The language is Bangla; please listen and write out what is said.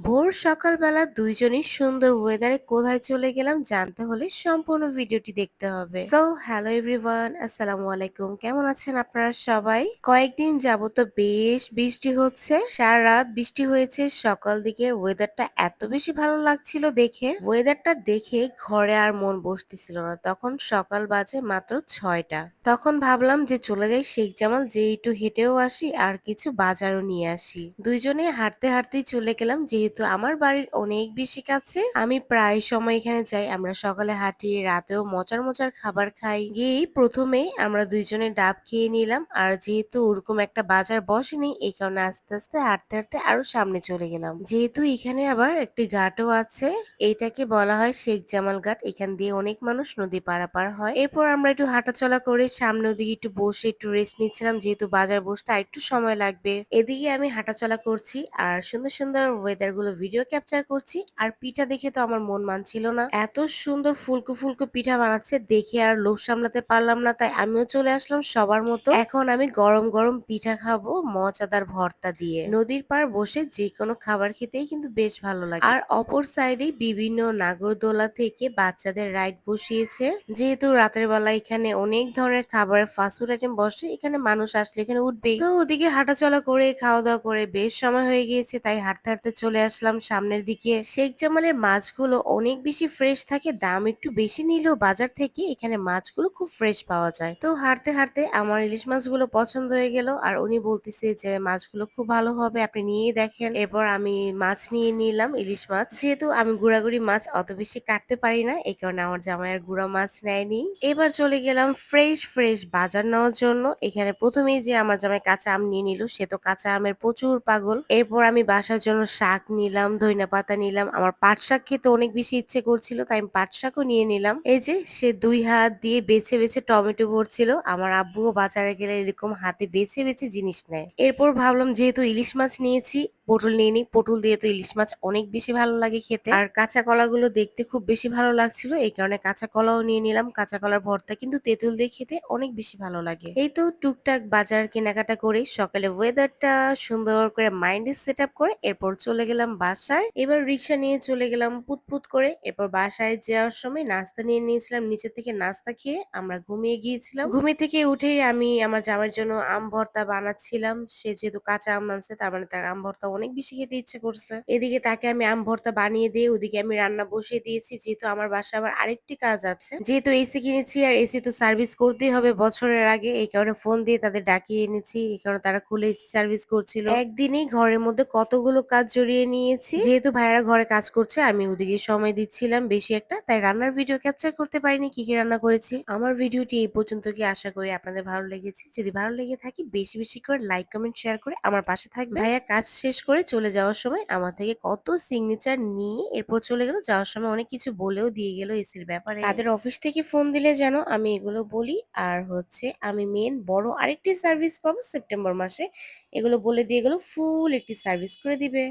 ভোর সকালবেলা দুইজনই সুন্দর ওয়েদারে কোথায় চলে গেলাম জানতে হলে সম্পূর্ণ ভিডিওটি দেখতে হবে। সো হ্যালো এভরিওয়ান আসসালামু আলাইকুম। কেমন আছেন আপনারা সবাই? কয়েকদিন যাবত বেশ বৃষ্টি হচ্ছে। সারা রাত বৃষ্টি হয়েছে। সকাল দিকের ওয়েদারটা এত বেশি ভালো লাগছিল দেখে। ওয়েদারটা দেখে ঘরে আর মন বসতেছিল না। তখন সকাল বাজে মাত্র ছয়টা। তখন ভাবলাম যে চলে যাই শেখ জামাল যে একটু হেঁটেও আসি আর কিছু বাজারও নিয়ে আসি। দুইজনে হাঁটতে হাঁটতেই চলে গেলাম যেহেতু আমার বাড়ির অনেক বেশি কাছে, আমি প্রায় সময় এখানে যাই। আমরা সকালে হাঁটি, রাতেও মজার মজার খাবার খাই। গিয়েই প্রথমেই আমরা দুইজনে ডাব খেয়ে নিলাম। আর যেহেতু ওরকম একটা বাজার বসেনি, এই কারণে আস্তে আস্তে, হাঁটতে হাঁটতে আরও সামনে চলে গেলাম। যেহেতু এখানে আবার একটি ঘাটও আছে এইটাকে বলা হয় শেখ জামাল ঘাট। এখান দিয়ে অনেক মানুষ নদী পারাপার হয়। এরপর আমরা একটু হাঁটাচলা করে সামনে ওদিকে একটু বসে একটু রেস্ট নিচ্ছিলাম। যেহেতু বাজার বসতে আর একটু সময় লাগবে। এদিকে আমি হাঁটাচলা করছি। আর সুন্দর সুন্দর ওয়েদার গুলো ভিডিও ক্যাপচার করছি, আর পিঠা দেখে তো আমার মন মানছিল না। এত সুন্দর ফুলকো ফুলকো পিঠা বানাচ্ছে, দেখে আর লোভ সামলাতে পারলাম না, তাই আমিও চলে আসলাম সবার মতো। এখন আমি গরম গরম পিঠা খাব মজাদার ভর্তা দিয়ে। নদীর পার বসে যে কোনো খাবার খেতেই কিন্তু বেশ ভালো লাগে। আর অপর সাইডে বিভিন্ন নাগরদোলা থেকে বাচ্চাদের রাইড বসিয়েছে। যেহেতু রাতের বেলা এখানে অনেক ধরনের খাবারের ফাস্টফুড আইটেম বসে, এখানে মানুষ আসলে এখানে উঠবেই। তো ওদিকে হাঁটাচলা করে, খাওয়া দাওয়া করে বেশ সময় হয়ে গিয়েছে, তাই হাঁটতে হাঁটতে চলে আসলাম সামনের দিকে। শেখ জামালের মাছগুলো অনেক বেশি ফ্রেশ থাকে, দাম একটু বেশি নিলেও বাজার থেকে এখানে মাছগুলো খুব ফ্রেশ পাওয়া যায়। তো হাঁটতে হাঁটতে আমার ইলিশ মাছগুলো পছন্দ হয়ে গেল। আর উনি বলতেছে যে, মাছগুলো খুব ভালো হবে, আপনি নিয়ে দেখেন। এরপর আমি মাছ নিয়ে নিলাম, ইলিশ মাছ। যেহেতু আমি গুড়াগুড়ি মাছ অত বেশি কাটতে পারি না, এই কারণে আমার জামাইয়ের গুঁড়া মাছ নেয়নি। এবার চলে গেলাম ফ্রেশ ফ্রেশ বাজার নেওয়ার জন্য। এখানে প্রথমেই যে আমার জামাই কাঁচা আম নিয়ে নিল, সে তো কাঁচা আমের প্রচুর পাগল। এরপর আমি বাসার জন্য শাক নিলাম, ধইনা পাতা নিলাম। আমার পাট শাক খেতে অনেক বেশি ইচ্ছে করছিল, তাই আমি পাট শাকও নিয়ে নিলাম। এই যে, সে দুই হাত দিয়ে বেছে বেছে টমেটো ভরছিল। আমার আব্বুও বাজারে গেলে এরকম হাতে বেছে বেছে জিনিস নেয়। এরপর ভাবলাম, যেহেতু ইলিশ মাছ নিয়েছি পটল নিয়ে নিই পটল দিয়ে তো ইলিশ মাছ অনেক বেশি ভালো লাগে খেতে। আর কাঁচা কলাগুলো দেখতে খুব বেশি ভালো লাগছিল। এই কারণে কাঁচা কলাও নিয়ে নিলাম। কাঁচা কলার ভর্তা কিন্তু তেঁতুল দিয়ে খেতে অনেক বেশি ভালো লাগে। এই তো টুকটাক বাজার কেনাকাটা করে। সকালে ওয়েদারটা সুন্দর করে মাইন্ডে সেট আপ করে এরপর চলে গেলাম বাসায়। এবার রিক্সা নিয়ে চলে গেলাম পুতপুত করে। এরপর বাসায় যাওয়ার সময় নাস্তা নিয়ে নিয়েছিলাম। নিচে থেকে নাস্তা খেয়ে আমরা ঘুমিয়ে গিয়েছিলাম। ঘুমিয়ে থেকে উঠেই আমি আমার জামার জন্য আম ভর্তা বানাচ্ছিলাম। সে যেহেতু কাঁচা আম আনছে, তার মানে তার আম ভর্তা অনেক বেশি খেতে ইচ্ছে করছে। এদিকে তাকে আমি আম ভর্তা বানিয়ে দিয়ে, ওদিকে আমি রান্না বসিয়ে দিয়েছি। যেহেতু আমার বাসায় আবার আরেকটি কাজ আছে। যেহেতু এসি কিনেছি আর এসি তো সার্ভিস করতেই হবে বছরের আগে, এই কারণে ফোন দিয়ে তাদের ডাকিয়ে এনেছি। এই কারণে তারা খুলে এসি সার্ভিস করছিল। একদিনেই ঘরের মধ্যে কতগুলো কাজ জড়িয়ে নিয়েছি। যেহেতু ভাইরা ঘরে কাজ করছে, আমি ওদিকে সময় দিচ্ছিলাম বেশি একটা, তাই রান্নার ভিডিও ক্যাপচার করতে পারিনি, কি কি রান্না করেছি। আমার ভিডিওটি এই পর্যন্ত কি, আশা করি আপনাদের ভালো লেগেছে। যদি ভালো লেগে থাকি, বেশি বেশি করে লাইক কমেন্ট শেয়ার করে আমার পাশে থাকবে ভাইয়া কাজ শেষ করে চলে যাওয়ার সময় আমার থেকে কত সিগনেচার নিয়ে এরপর চলে গেল। যাওয়ার সময় অনেক কিছু বলেও দিয়ে গেল এসির ব্যাপারে। তাদের অফিস থেকে ফোন দিলে যেন আমি এগুলো বলি। আর হচ্ছে আমি মেন বড় আরেকটি সার্ভিস পাবো সেপ্টেম্বর মাসে। এগুলো বলে দিয়ে গেল ফুল একটি সার্ভিস করে দিবে।